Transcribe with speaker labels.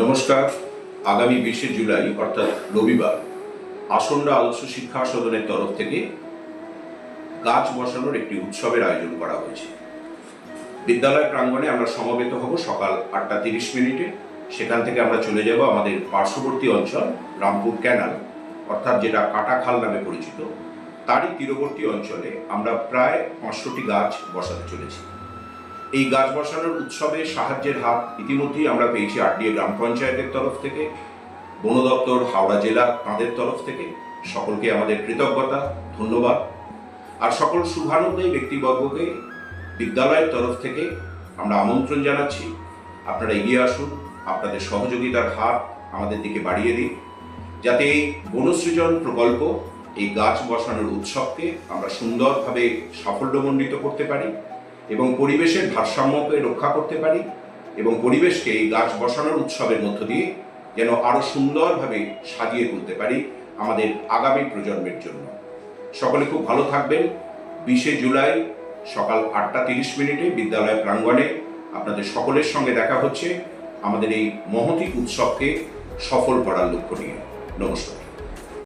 Speaker 1: নমস্কার। আগামী বিশে জুলাই, অর্থাৎ রবিবার, আসন্ন আদর্শ শিক্ষা সদনের তরফ থেকে গাছ বসানোর একটি উৎসবের আয়োজন করা হয়েছে। বিদ্যালয় প্রাঙ্গণে আমরা সমবেত হব সকাল আটটা তিরিশ মিনিটে। সেখান থেকে আমরা চলে যাব আমাদের পার্শ্ববর্তী অঞ্চল, রামপুর ক্যানাল, অর্থাৎ যেটা কাটাখাল নামে পরিচিত। তারই তীরবর্তী অঞ্চলে আমরা প্রায় পাঁচশোটি গাছ বসাতে চলেছি। এই গাছ বসানোর উৎসবে সাহায্যের হাত ইতিমধ্যেই আমরা পেয়েছি আরডিএ গ্রাম পঞ্চায়েতের তরফ থেকে, বন দপ্তর, হাওড়া জেলা তাঁদের তরফ থেকে। সকলকে আমাদের কৃতজ্ঞতা, ধন্যবাদ। আর সকল শুভানুদ্দায়ী ব্যক্তিবর্গকে বিদ্যালয়ের তরফ থেকে আমরা আমন্ত্রণ জানাচ্ছি। আপনারা এগিয়ে আসুন, আপনাদের সহযোগিতার হাত আমাদের দিকে বাড়িয়ে দিন। যাতে এই বনসৃজন প্রকল্প, এই গাছ বসানোর উৎসবকে আমরা সুন্দরভাবে সাফল্যমণ্ডিত করতে পারি। এবং পরিবেশের ভারসাম্যকে রক্ষা করতে পারি এবং পরিবেশকে এই গাছ বসানোর উৎসবের মধ্য দিয়ে যেন আরও সুন্দরভাবে সাজিয়ে তুলতে পারি আমাদের আগামী প্রজন্মের জন্য। সকলে খুব ভালো থাকবেন। বিশে জুলাই সকাল আটটা তিরিশ মিনিটে বিদ্যালয় প্রাঙ্গণে আপনাদের সকলের সঙ্গে দেখা হচ্ছে। আমাদের এই মহতি উৎসবকে সফল করার লক্ষ্য নিয়ে। নমস্কার।